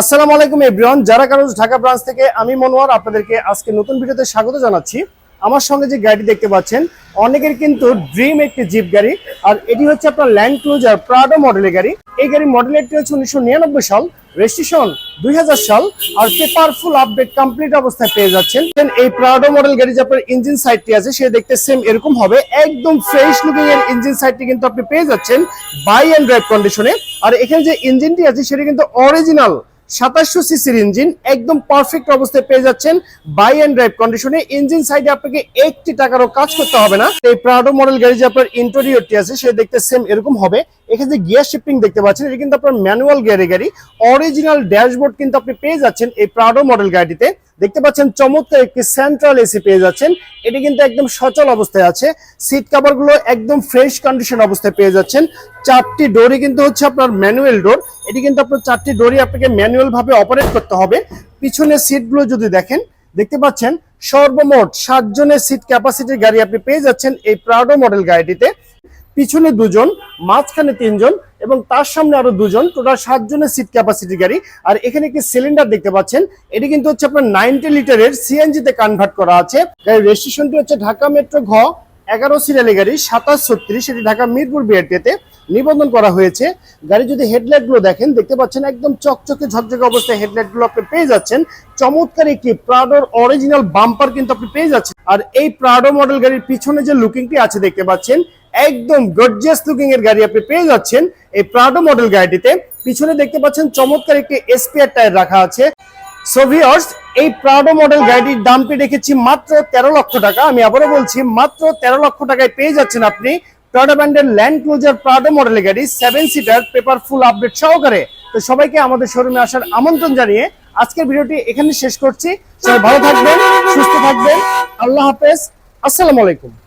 আসসালামু আলাইকুম এভরিওয়ান যারা কারোজ ঢাকা ব্রাঞ্চ থেকে, আমি মনোয়ার, আপনাদেরকে আজকে নতুন ভিডিওতে স্বাগত জানাচ্ছি। আমার সঙ্গে যে গাড়ি দেখতে পাচ্ছেন, অনেকের কিন্তু ড্রিম একটি জিপ গাড়ি, আর এটি হচ্ছে আপনার ল্যান্ড ক্রুজার প্রাডো মডেলের গাড়ি। এই গাড়ি মডেলেরটি হচ্ছে উনিশশো নিরানব্বই সাল রেজিস্ট্রেশন দুই হাজার সাল, আর পেপারফুল আপডেট কমপ্লিট অবস্থায় পেয়ে যাচ্ছেন। এই প্রাডো মডেল গাড়ি যে আপনার ইঞ্জিন সাইডটি আছে, সে দেখতে সেম এরকম হবে। একদম ফ্রেশ লুকিং এর ইঞ্জিন সাইডটি কিন্তু আপনি পেয়ে যাচ্ছেন বাই অ্যান্ড ড্রাইভ কন্ডিশনে আর এখানে যে ইঞ্জিনটি আছে, সেটা কিন্তু অরিজিনাল সাতাশশো সিসির ইঞ্জিন একদম পারফেক্ট অবস্থায় পেয়ে যাচ্ছেন বাই অ্যান্ড ড্রাইভ কন্ডিশনে ইঞ্জিন সাইডে আপনাকে একটি টাকারও কাজ করতে হবে না। এই প্রাডো মডেল গাড়ি যে আপনার ইন্টেরিয়রটি আছে, সে দেখতে সেম এরকম হবে। এখানে যে গিয়ার শিফটিং দেখতে পাচ্ছেন, এটা কিন্তু আপনার ম্যানুয়াল গিয়ারে গাড়ি। অরিজিনাল ড্যাশবোর্ড কিন্তু আপনি পেয়ে যাচ্ছেন এই প্রাডো মডেল গাড়িতে দেখতে পাচ্ছেন চমৎকার একটি সেন্ট্রাল এসি পেয়ে যাচ্ছেন। এটি কিন্তু একদম সচল অবস্থায় আছে। সিট কভারগুলো একদম ফ্রেশ কন্ডিশন অবস্থায় পেয়ে যাচ্ছেন। চারটি ডোরই কিন্তু হচ্ছে আপনার ম্যানুয়াল ডোর এটি কিন্তু আপনার চারটি ডোরই আপনাকে ম্যানুয়াল ভাবে অপারেট করতে হবে। পিছনের সিটগুলো যদি দেখেন, দেখতে পাচ্ছেন সর্বমোট সাতজনের সিট ক্যাপাসিটির গাড়ি আপনি পেয়ে যাচ্ছেন এই প্রাডো মডেল গাড়িটিতে। পিছনে দুজন, মাঝখানে তিনজন এবং তার সামনে আরও দুজন, টোটাল সাতজনের সিট ক্যাপাসিটি গাড়ি। আর এখানে একটি সিলিন্ডার দেখতে পাচ্ছেন। এটি কিন্তু হচ্ছে আপনার নাইনটি লিটারের সিএনজি তে কনভার্ট করা আছে। গাড়ির রেজিস্ট্রেশনটি হচ্ছে ঢাকা মেট্রো ঘ। এগারো সিরিয়ালের গাড়ি, সাতাশ, ছত্রিশ, এটি ঢাকা মিরপুর বিআরটিতে নিবন্ধন করা হয়েছে। গাড়ি যদি হেডলাইটগুলো দেখেন, দেখতে পাচ্ছেন একদম চকচকে, ঝকঝকে অবস্থায় হেডলাইটগুলো আপনি পেয়ে যাচ্ছেন। চমৎকার একটি প্রাডোর অরিজিনাল বাম্পার কিন্তু আপনি পেয়ে যাচ্ছেন। আর এই প্রাডো মডেল গাড়ির পিছনে যে লুকিংটি আছে দেখতে পাচ্ছেন, একদম গর্জিয়াস লুকিং এর গাড়ি আপনি পেয়ে যাচ্ছেন এই প্রাডো মডেল গাড়িটিতে। পিছনে দেখতে পাচ্ছেন চমৎকার একটি এসপিআর টায়ার রাখা আছে। সোভিয়র্স এই প্রাডো মডেল গাড়িটির দামটি রেখেছি মাত্র তেরো লক্ষ টাকা। আমি আবারও বলছি, মাত্র তেরো লক্ষ টাকায় পেয়ে যাচ্ছেন আপনি প্রাডো ব্র্যান্ডের ল্যান্ড ক্লোজার প্রাডো মডেলের গাড়ি seven seater paper full update সহকারে। তো সবাইকে আমাদের শোরুমে আসার আমন্ত্রণ জানিয়ে আজকের ভিডিওটি এখানে শেষ করছি। সবাই ভালো থাকবেন, সুস্থ থাকবেন। আল্লাহ হাফেজ। আসসালামু আলাইকুম।